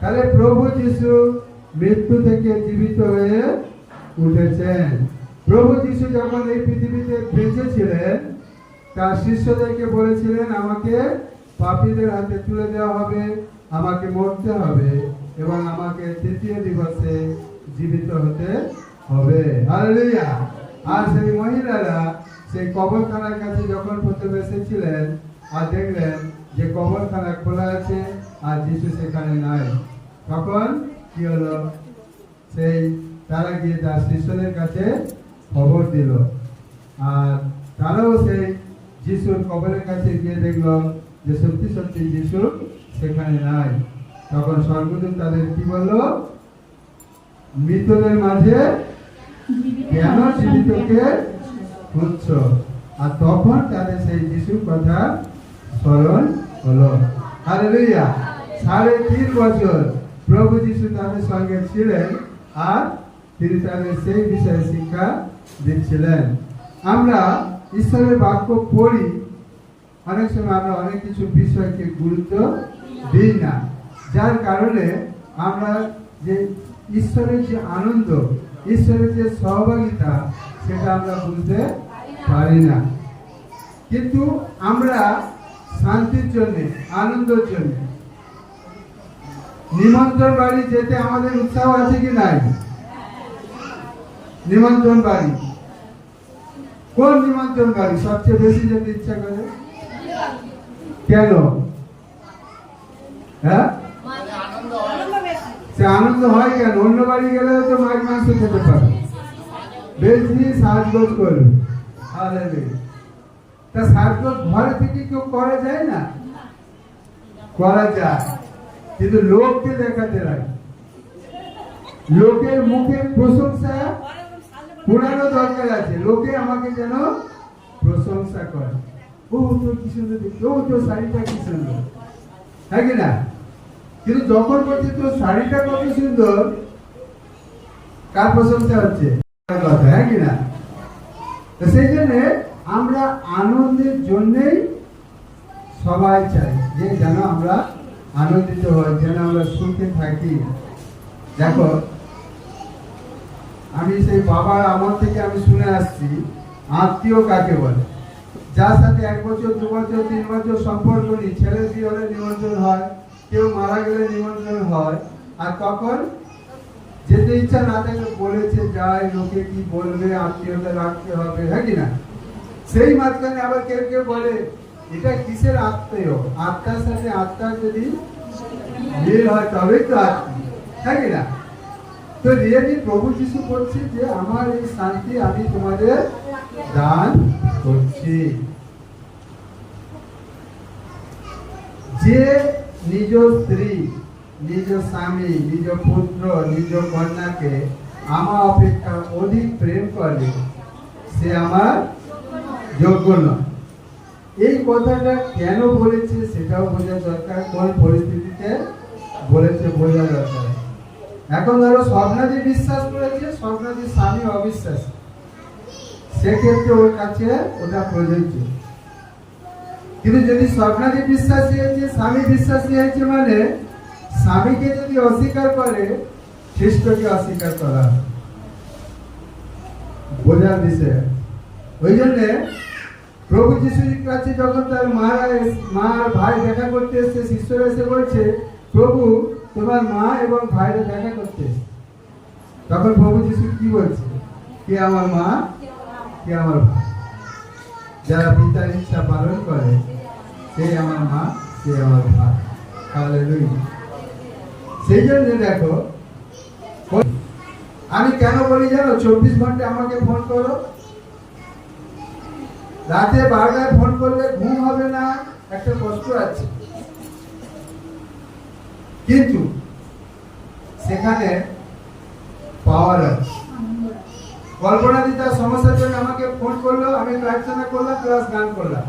তাহলে প্রভু যিশু মৃত্যু থেকে জীবিত হয়ে উঠেছেন। প্রভু যিশু যখন এই পৃথিবীতে বেঁচে ছিলেন তার শিষ্যদেরকে বলেছিলেন আমাকে পাপীদের হাতে তুলে দেওয়া হবে আমাকে মরতে হবে এবং আমাকে তৃতীয় দিবসে জীবিত হতে হবে। হালেলুয়া। আর সেই মহিলারা সেই কবরখানার কাছে যখন প্রথমে এসেছিলেন আর দেখলেন যে কবরখানা খোলা আছে আর যিশু সেখানে নাই। তখন কি হলো? সেই তারা গিয়ে তার শিষ্যদের কাছে খবর দিল। আর তারাও সেই যিশুর কবরের কাছে গিয়ে দেখল যে সত্যি সত্যি যিশু সেখানে নাই। তখন স্বর্গদূত তাদের কি বলল? মৃতদের মাঝে কেন জীবিতকে খুঁজছ? আর তখন তাদের সেই যিশুর কথা স্মরণ হলো। হালেলুয়া। সাড়ে তিন বছর প্রভু যিশু তাদের সঙ্গে ছিলেন আর তিনি তাদের সেই বিষয়ে শিক্ষা দিচ্ছিলেন। আমরা ঈশ্বরের বাক্য পড়ি। অনেক সময় আমরা অনেক কিছু বিষয়কে গুরুত্ব দিই না। যার কারণে আমরা যে ঈশ্বরের যে আনন্দ, ঈশ্বরের যে সহভাগিতা, সেটা আমরা বুঝতে পারি না। কিন্তু আমরা শান্তির জন্য, আনন্দের জন্য। নিমন্ত্রণ বাড়ি যেতে আমাদের উৎসাহ আছে কি নাই? নিমন্ত্রণ বাড়ি। কোন নিমন্ত্রণ বাড়ি? সবচেয়ে বেশি যেতে ইচ্ছা করে? কেন? হ্যাঁ? সে আনন্দ হয় কেন? অন্য বাড়ি গেলে তো মাছ মাংস খেতে পারে। বেশি সাজগোজ করবে। হালেলুয়া। তা সাজগোজ ঘরে থেকে কেউ করা যায় না? করা যায়। কিন্তু লোককে দেখাতে লাগে। লোকের মুখে প্রশংসা পুরানো দরকার আছে। লোকে আমাকে যেন প্রশংসা করে। ও তোর কি সুন্দর ও তোর শাড়িটা কি সুন্দর। হ্যাঁ কি না? কিন্তু যখন বলছে, তোর শাড়িটা কত সুন্দর? কার প্রশংসা হচ্ছে? কথা হ্যাঁ কি না? তো সেই জন্য আমরা আনন্দের জন্যেই সবাই চাই যে যেন আমরা আনন্দিত হই, যেন আমরা সুখে থাকি। দেখো, আমি সেই বাবার আমল থেকে আমি শুনে আসছি, আত্মীয় কাকে বলে? যার সাথে এক বছর, দু বছর, তিন বছর সম্পর্ক নেই, ছেলে বিয়ে হলে নিমন্ত্রণ হয়, কেউ মারা গেলে নিমন্ত্রণ হয়, আর তখন যেতে ইচ্ছা না থাকলে বলেছে, যায়, লোকে কি বলবে আত্মীয়তা রাখতে হবে হ্যাঁ কি না? সেই মাঝখানে আবার কেউ কেউ বলে, এটা কিসের আত্মীয়? আত্মার সাথে আত্মার যদি মিল হয় তবেই তো আত্মীয়। না? তো রিয়েলি প্রভু যিশু বলছে যে, আমার এই শান্তি আমি তোমাদের দান করছি। যে নিজ স্ত্রী, নিজ স্বামী, নিজ পুত্র, নিজ কন্যাকে আমার অপেক্ষা অধিক প্রেম করে, সে আমার যোগ্য নয়। এই কথাটা কেন বলেছে সেটাও বোঝা দরকার, কোন পরিস্থিতিতে বলেছে বোঝা দরকার। এখন ধরো স্বপ্নাদি বিশ্বাস করেছে স্বপ্নাদি স্বামী অবিশ্বাস। সেক্ষেত্রে ওর কাছে ওটা প্রযোজ্য। কিন্তু যদি স্বপ্নাদি বিশ্বাসী হয়েছে, স্বামী বিশ্বাসী হয়েছে মানে স্বামীকে যদি অস্বীকার করে খ্রিস্টকে অস্বীকার করা। বোঝার বিষয়। ওই জন্যে প্রভু যিশুর কাছে যখন তার মারা এস- মা আর ভাই দেখা করতে এসছে, শিষ্যরা এসে বলছে, প্রভু, তোমার মা এবং ভাইরা দেখা করতে তখন প্রভু যিশু কি বলছে? কে আমার মা, কে আমার ভাই? যারা পিতার ইচ্ছা পালন করে সে আমার মা সে আমার ভাই। হালেলুয়া সেই জন্য দেখো, আমি কেন বলি জানো? চব্বিশ ঘণ্টা আমাকে ফোন করো। রাতে বারোটায় ফোন করলে ঘুম হবে না, একটা কষ্ট আছে। কিন্তু সেখানে পাওয়ার আছে। কল্পনা দি তার সমস্যার জন্য আমাকে ফোন করল, আমি প্রার্থনা করলাম ক্লাস গান করলাম।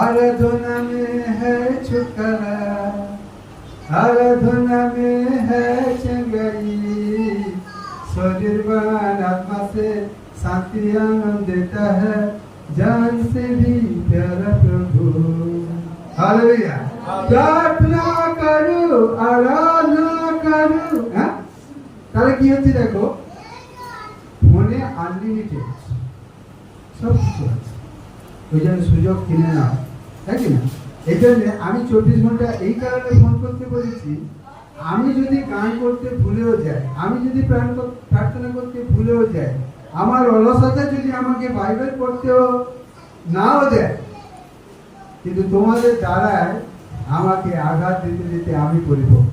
আর আরাধনা মে হ্যাঁ ছুটকারা, আরাধনা মে হ্যাঁ চঙ্গাই শরীর বান আত্মা সে शांति आनंद देता है जान से भी प्यारा प्रभु हालेलुया প্রার্থনা করো আরাধনা করো হ্যাঁ তাহলে কি হচ্ছে দেখো ফোনে আনলিমিটেড সব কিছু আছে ওই জন্য সুযোগ কিনে নাও তাই কি না এই জন্য আমি চব্বিশ ঘন্টা এই কারণে ফোন করতে বলেছি আমি যদি গান করতে ভুলেও যাই আমি যদি প্রাণ কর- প্রার্থনা করতে ভুলেও যাই আমার অলসতা যদি আমাকে বাইবেল পড়তেও নাও দেয় কিন্তু তোমাদের দ্বারায় আমাকে আঘাত দিতে দিতে আমি পরিপক্ক।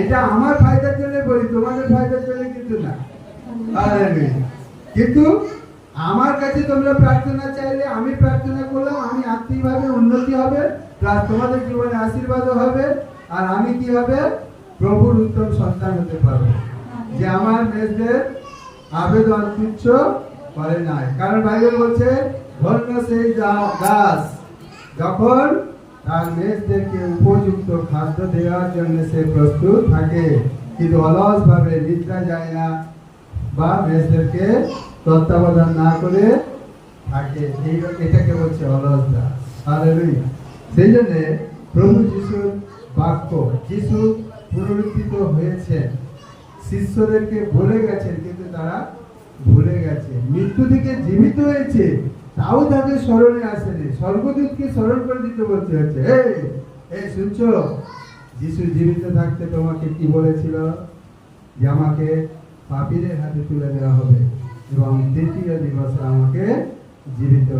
এটা আমার ফায়দার জন্য বলি তোমাদের ফায়দার জন্য কিন্তু না। কিন্তু আমার কাছে তোমরা প্রার্থনা চাইলে আমি প্রার্থনা করলাম আমি আত্মিকভাবে উন্নতি হবে প্লাস তোমাদের জীবনে আশীর্বাদও হবে আর আমি কি হবে? প্রভুর উত্তম সন্তান হতে পারব। যে আমার মেয়েদের আবেদন তুচ্ছ করে নাই। কারণ বাইবেল বলছে ধন্য সেই গাছ যখন তার মেয়েদেরকে উপযুক্ত খাদ্য দেওয়ার জন্য সে প্রস্তুত থাকে, কিন্তু অলস ভাবে নিদ্রা যায় না বা মেয়েদেরকে তত্ত্বাবধান না করে থাকে। এই এটাকে বলছে অলস দাস। সেই জন্য প্রভু যিশুর বাক্য, যিশু পুনরুত্থিত হয়েছেন। শিষ্যদেরকে বলে গেছেন, কিন্তু তারা ভুলে গেছে। মৃত্যু থেকে জীবিত হয়েছে, তাও তাদের স্মরণে আসেনি স্বর্গদূতকে স্মরণ করে দিতে বলতে হচ্ছে, এই শুনছো? যিশু জীবিত থাকতে তোমাকে কি বলেছিল? যে আমাকে পাপীদের হাতে তুলে দেওয়া হবে এবং দ্বিতীয় দিবসে আমাকে জীবিত